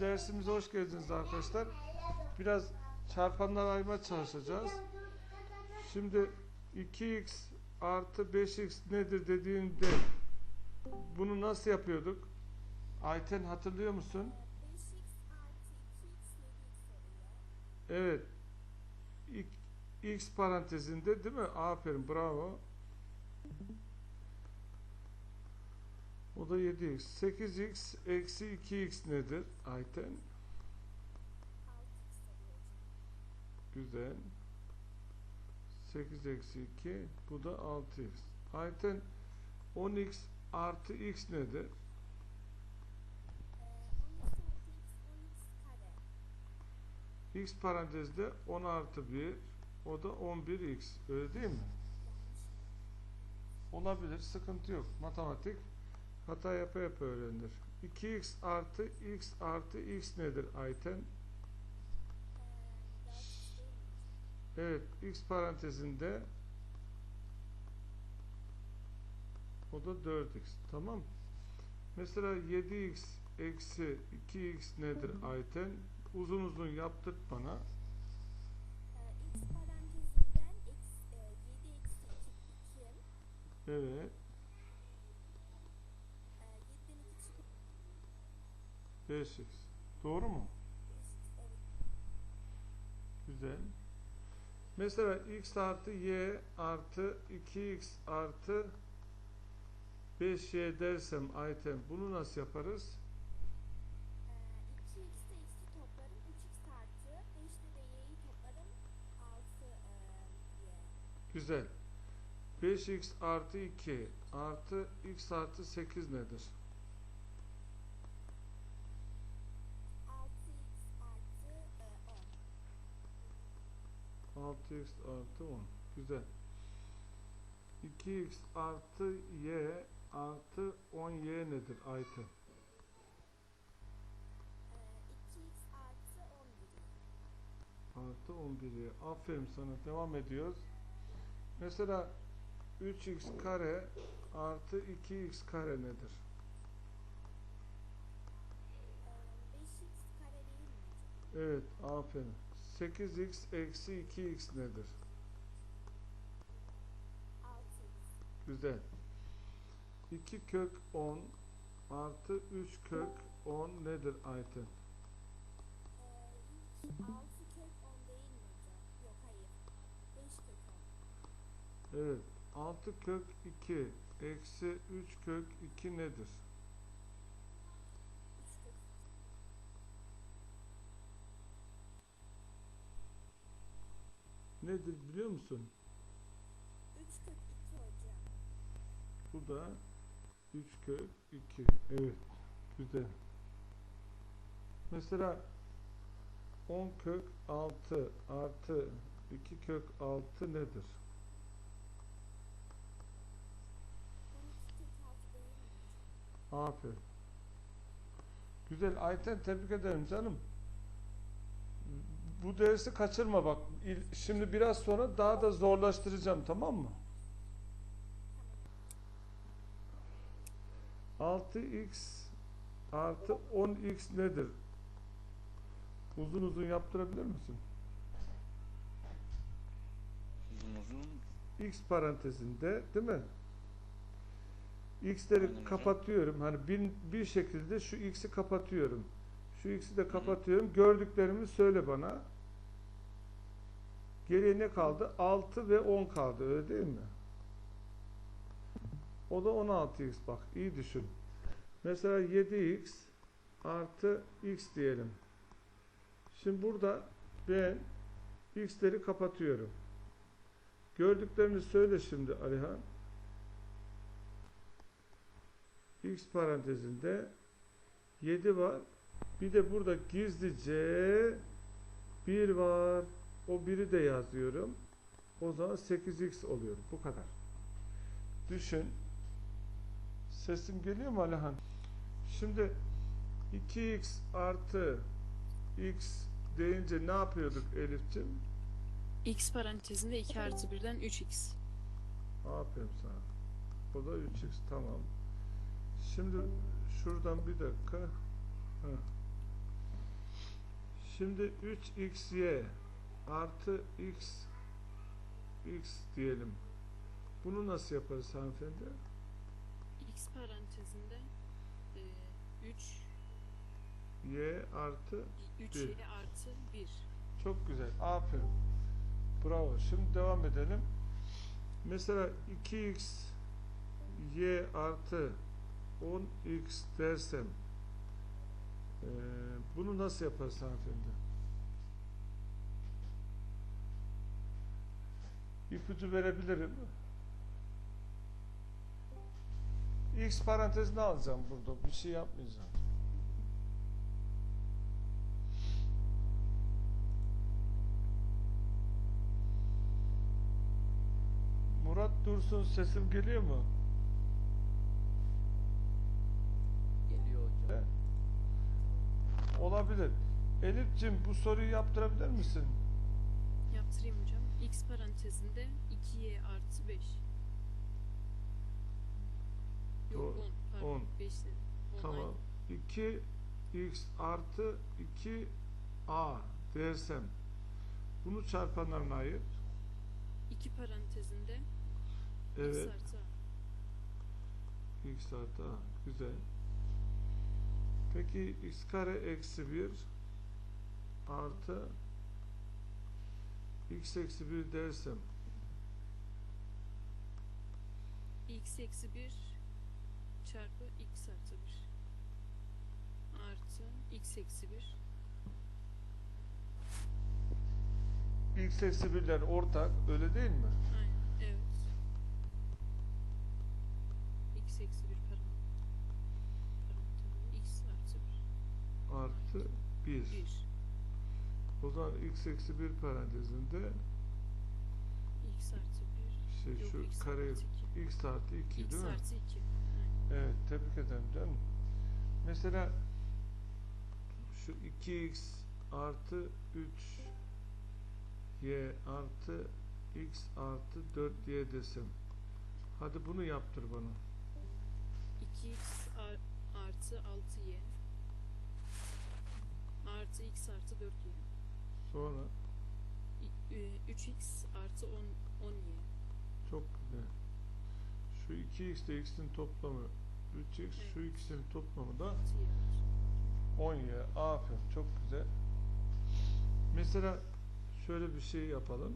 dersimize hoş geldiniz arkadaşlar. Biraz çarpanlar ayırma çalışacağız. Şimdi 2x artı 5x nedir dediğinde bunu nasıl yapıyorduk? Ayten hatırlıyor musun? 5x artı 2x 7x oluyor. Evet. X parantezinde değil mi? Aferin bravo. Da 7x. 8x eksi 2x nedir? Ayten. 6x oluyor hocam. Güzel. 8 eksi 2. Bu da 6x. Ayten 10x artı x nedir? 10x artı x 10x kare. x parantezde 10 artı 1. O da 11x. Öyle değil mi? Olabilir. Sıkıntı yok. Matematik hata yapa yapa öğrenilir. 2x artı x artı x nedir Ayten? 4x değil mi hocam? Evet. x parantezinde o da 4x. Tamam. Mesela 7x eksi 2x nedir Ayten? Uzun uzun yaptırt bana. Ee, 5x. Doğru mu? 5x evet. Güzel. Mesela x artı y artı 2x artı 5y dersem Ayten bunu nasıl yaparız? Ee, 2x de x'i toplarım 3x artı 5'te de y'yi toplarım 6 e. Güzel. 5x artı 2 artı x artı 8 nedir? 6x artı 10. Güzel. 2x artı y artı 10y nedir Ayten? Ee, 2x artı 11 y. Artı 11'i. Aferin sana. Devam ediyoruz. Mesela 3x kare artı 2x kare nedir? Ee, 5x kare değil mi? Evet, aferin. 8x eksi 2x nedir? 6x. Güzel. 2 kök 10 artı 3 kök 10 nedir Ayten? Ee, ilk 6 kök 10 değil mi hocam? Yok hayır. 5 kök 10. Evet. 6 kök 2 eksi 3 kök 2 nedir? 3 kök Nedir biliyor musun? 3 kök 2 hocam. Bu da 3 kök 2. Evet. Güzel. Mesela 10 kök 6 artı 2 kök 6 nedir? 12 kök 6 değil mi hocam? Aferin. Güzel. Ayten tebrik ederim canım. Bu dersi kaçırma bak. Şimdi biraz sonra daha da zorlaştıracağım tamam mı? 6x artı 10x nedir? Uzun uzun yaptırabilir misin? Uzun uzun x parantezinde değil mi? x'leri kapatıyorum. Hani bir, bir şekilde şu x'i kapatıyorum. Şu x'i de kapatıyorum. Gördüklerimi söyle bana. Geriye ne kaldı? 6 ve 10 kaldı. Öyle değil mi? O da 16x bak. iyi düşün. Mesela 7x artı x diyelim. Şimdi burada ben x'leri kapatıyorum. Gördüklerini söyle şimdi Alihan. X parantezinde 7 var. Bir de burada gizlice 1 var. O 1'i de yazıyorum. O zaman 8x oluyor. Bu kadar. Düşün. Sesim geliyor mu Alihan? Şimdi 2x artı x deyince ne yapıyorduk Elif'ciğim? X parantezinde 2 artı 1'den 3x. Aferin sana. O da 3x tamam. Şimdi şuradan bir dakika. Heh. Şimdi 3xy artı x x diyelim. Bunu nasıl yaparız hanımefendi? X parantezinde e, 3 y artı 3 Bir. y artı 1. Çok güzel. Aferin. Bravo. Şimdi devam edelim. Mesela 2x y artı 10x dersem eee, bunu nasıl yaparız hanımefendi? İpucu verebilirim. X parantezine alacağım burada. Bir şey yapmayacağım. Murat Dursun sesim geliyor mu? Olabilir. Elif'cim bu soruyu yaptırabilir misin? Yaptırayım hocam. X parantezinde 2y artı 5. Yok Doğru. 10 pardon. On. 5 dedim. 10 Tamam. 2x artı 2a dersem bunu çarpanlarına ayır. 2 parantezinde Evet. x artı a. x artı a. Güzel. Peki x kare eksi 1 artı x eksi 1 dersem? X eksi 1 çarpı x artı 1 artı x eksi 1 x eksi 1'ler ortak öyle değil mi? aynen evet. X eksi 1 parantez x artı 1 Artı 1. 1 O zaman x eksi 1 parantezinde x artı 1 şey yok şu x kare artı 2 x artı 2 x değil mi? artı 2 Evet tebrik ederim canım. Mesela şu 2x artı 3 y artı x artı 4y desem. Hadi bunu yaptır bana. 2x ar- artı 6y artı x artı 4y Sonra İ- e, 3x artı 10 10y çok güzel. Şu 2x ile x'in toplamı 3x şu Evet. ikisinin toplamı da 6y 10y. Aferin çok güzel. Mesela şöyle bir şey yapalım.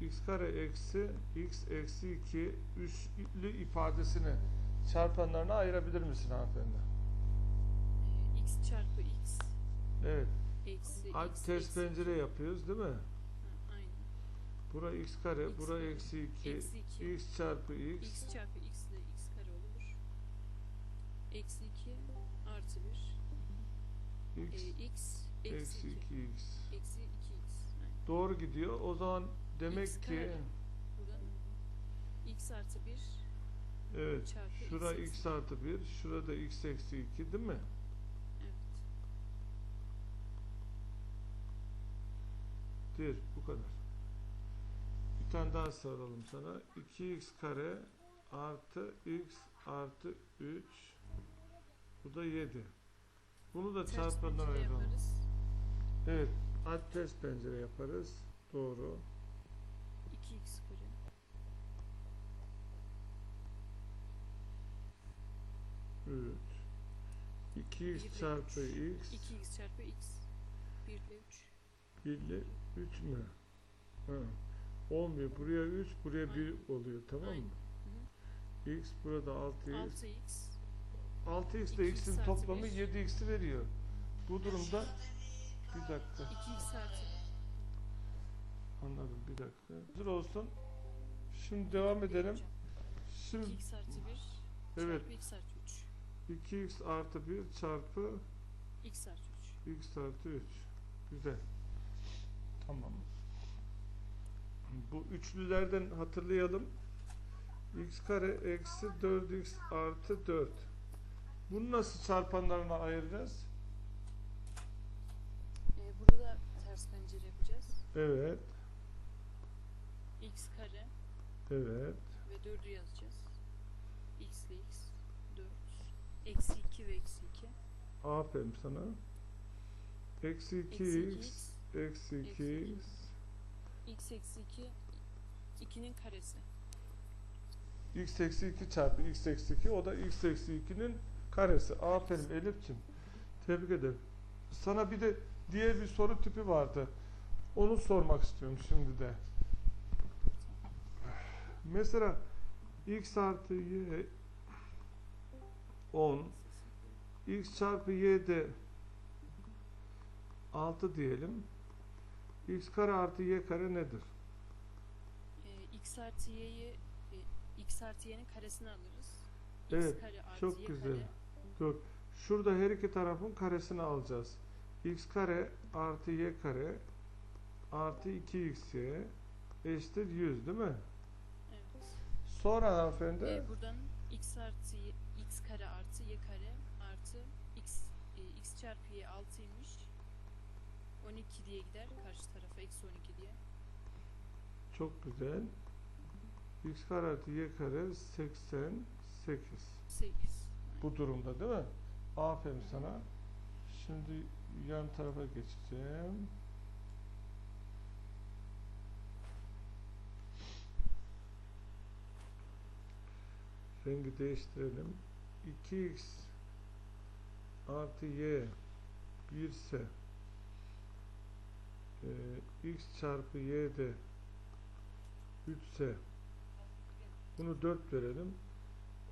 x kare eksi x eksi 2 üçlü ifadesini çarpanlarına ayırabilir misin hanımefendi? E, x çarpı x Evet. Eksi x ters eksi pencere iki. yapıyoruz değil mi? Ha, aynen Bura x kare, X bura kare, eksi 2, eksi iki. x çarpı x, x çarpı x de x kare olur eksi 2 artı 1 x e, x eksi eksi 2 2x. eksi 2x aynen. Doğru gidiyor. O zaman demek X ki buradan x artı 1 evet şura x x artı 1, şurada x eksi 2 değil mi? 1 bu kadar. Bir tane daha soralım sana. 2x kare artı x artı 3 bu da 7. Bunu da çarpandan ayıralım. Evet. Alt ters pencere yaparız. Doğru. 2x kare. Üç. 2x çarpı x. 2x çarpı x. 1 ile 3. 1 ile 3 mü? Ha. Olmuyor. Buraya 3, buraya 1 oluyor. Tamam mı? Hı x burada 6x. 6x 6x ile 2x x'in toplamı bir. 7x'i veriyor. Bu durumda bir dakika. 2x artı Anladım bir dakika. Hazır olsun. Şimdi devam edelim. Şimdi 2x artı 1 Evet. çarpı x artı 3 2x artı 1 çarpı x artı 3 x artı 3. Güzel. Tamam. Bu üçlülerden hatırlayalım. x kare eksi 4x artı 4. Bunu nasıl çarpanlarına ayıracağız? ee, burada da ters pencere yapacağız Evet. x kare Evet. ve 4'ü yazacağız x ile x 4 eksi 2 ve eksi 2 Aferin sana. Eksi 2x Eksi eksi Eksi 2x x eksi 2 2'nin karesi. x eksi 2 çarpı x eksi 2 o da x eksi 2'nin karesi. Aferin Elif'ciğim. Tebrik ederim. Sana bir de diğer bir soru tipi vardı. Onu sormak istiyorum şimdi de. Mesela x artı y 10 x çarpı y de 6 diyelim. X kare artı y kare nedir? Ee, x artı y'yi e, x artı y'nin karesini alırız. x Evet, kare artı çok y güzel. kare. Dur. Şurada her iki tarafın karesini alacağız. x kare artı y kare artı 2xy eşittir 100 değil mi? Evet. Sonra hanımefendi Ee, buradan x artı y, x kare artı y kare artı x e, x çarpı y 6'ymış. 12 diye gider karşı tarafa eksi 12 diye. çok güzel. x kare artı y kare 88 8. bu durumda değil mi? Aferin sana. Şimdi yan tarafa geçeceğim. Rengi değiştirelim. 2x artı y 1 ise e, x çarpı y de 3 ise bunu 4 verelim.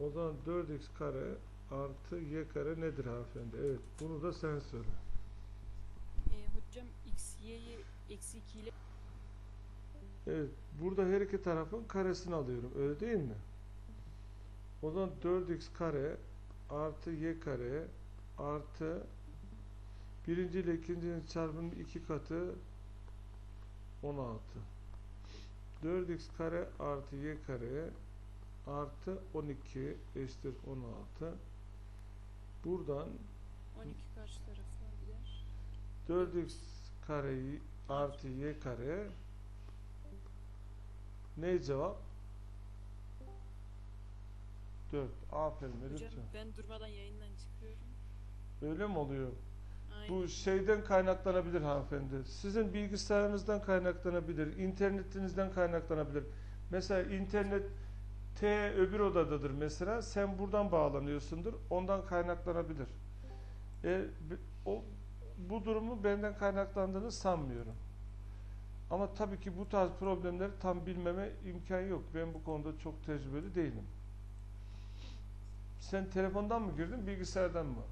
O zaman 4x kare artı y kare nedir hanımefendi? Evet bunu da sen söyle. Ee, hocam x y'yi eksi 2 ile Evet burada her iki tarafın karesini alıyorum öyle değil mi? O zaman 4x kare artı y kare artı birinci ile ikincinin çarpımının iki katı 16. 4x kare artı y kare artı 12 eşittir 16. Buradan 12 karşı tarafa gider. 4x kareyi artı y kare ne cevap? 4. Aferin Hocam ben durmadan yayından çıkıyorum. Öyle mi oluyor? Bu şeyden kaynaklanabilir hanımefendi. Sizin bilgisayarınızdan kaynaklanabilir, internetinizden kaynaklanabilir. Mesela internet T öbür odadadır mesela. Sen buradan bağlanıyorsundur. Ondan kaynaklanabilir. E, o, bu durumu benden kaynaklandığını sanmıyorum. Ama tabii ki bu tarz problemleri tam bilmeme imkan yok. Ben bu konuda çok tecrübeli değilim. Sen telefondan mı girdin, bilgisayardan mı?